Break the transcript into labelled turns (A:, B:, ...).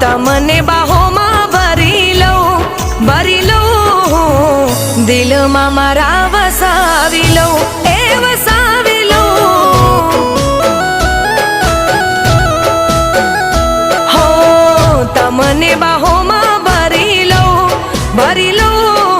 A: તમને બાહોમાં ભરી લઉં ભરી લઉં. દિલમાં મારા વસાવી લઉં, એ વસાવી લઉં. હો, તમને બાહોમાં ભરી લઉં ભરી લઉં.